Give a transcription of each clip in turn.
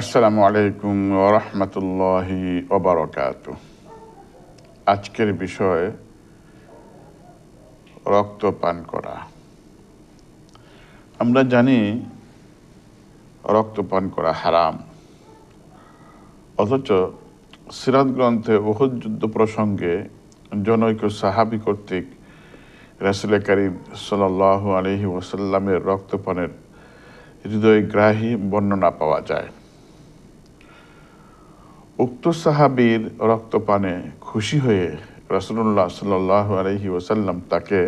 আসসালামু আলাইকুম রহমতুল্লাহি ওবরকাত আজকের বিষয় রক্ত পান করা। আমরা জানি রক্ত পান করা হারাম। অথচ সিরাত গ্রন্থে ওহুদ যুদ্ধ প্রসঙ্গে জনৈক সাহাবি কর্তৃক রাসুল করিম সাল আলহি ওসাল্লামের রক্তপানের হৃদয়গ্রাহী বর্ণনা পাওয়া যায়। উক্ত সাহাবির রক্তপানে খুশি হয়ে রসুল্লাহ সাল আলহি ওসাল্লাম তাকে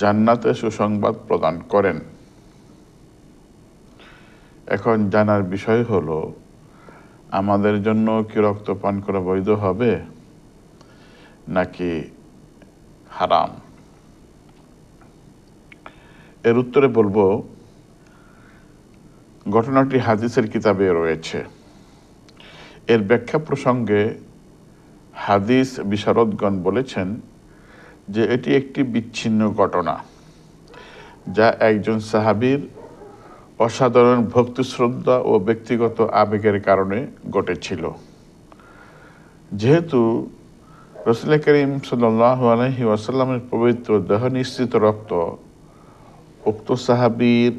জান্নাতে সুসংবাদ প্রদান করেন। এখন জানার বিষয় হলো, আমাদের জন্য কি রক্তপান করা বৈধ হবে নাকি হারাম? এর উত্তরে বলব, ঘটনাটি হাদিসের কিতাবে রয়েছে। এর ব্যাখ্যা প্রসঙ্গে হাদিস বিশারদগণ বলেছেন যে এটি একটি বিচ্ছিন্ন ঘটনা, যা একজন সাহাবির অসাধারণ ভক্তিশ্রদ্ধা ও ব্যক্তিগত আবেগের কারণে ঘটেছিল। যেহেতু রসুল করিম সাল্লাহ আলহি ওয়াসাল্লামের পবিত্র দেহ নিশ্চিত রক্ত উক্ত সাহাবির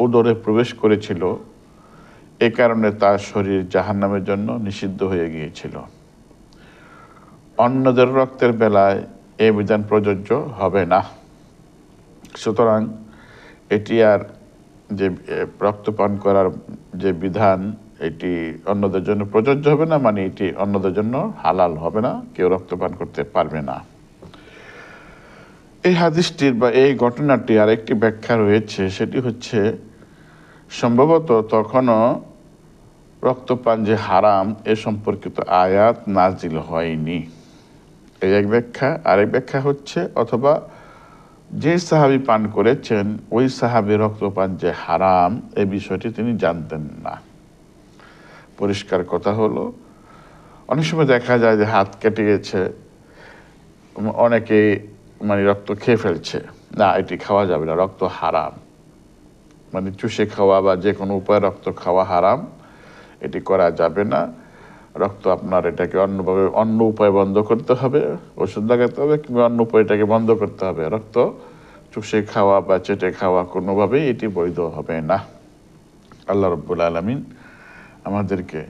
উদরে প্রবেশ করেছিল এ কারণে তার শরীর জাহান্নামের জন্য নিষিদ্ধ হয়ে গিয়েছিল। অন্যদের রক্তের বেলায় এ বিধান প্রযোজ্য হবে না। সুতরাং এটি আর যে রক্তপান করার যে বিধান, এটি অন্যদের জন্য প্রযোজ্য হবে না মানে এটি অন্যদের জন্য হালাল হবে না, কেউ রক্তপান করতে পারবে না। এই হাদিসটির বা এই ঘটনাটি আরেকটি ব্যাখ্যা রয়েছে, সেটি হচ্ছে সম্ভবত তখনও রক্তপান যে হারাম, এ সম্পর্কিত আয়াত নাজিল হয়নি। এই এক ব্যাখ্যা। আরেক ব্যাখ্যা হচ্ছে, অথবা যে সাহাবি পান করেছেন, ওই সাহাবি রক্তপান যে হারাম, এ বিষয়টি তিনি জানতেন না। পরিষ্কার কথা হলো, অনেক সময় দেখা যায় যে হাত কেটে গেছে, অনেকে মানে রক্ত খেয়ে ফেলছে। না, এটি খাওয়া যাবে না, রক্ত হারাম। মানে চুষে খাওয়া বা যে কোনো উপায়ে রক্ত খাওয়া হারাম, এটি করা যাবে না। রক্ত আপনার এটাকে অন্যভাবে, অন্য উপায় বন্ধ করতে হবে, ওষুধ লাগাতে হবে কিংবা অন্য উপায় এটাকে বন্ধ করতে হবে। রক্ত চুষে খাওয়া বা চেটে খাওয়া কোনোভাবেই এটি বৈধ হবে না। আল্লাহ রব্বুল আলমিন আমাদেরকে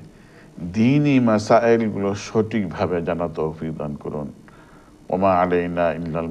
দিনই মাসাইলগুলো সঠিকভাবে জানা তৌফিক করুন। ওমা আলাইনা ইল্লাল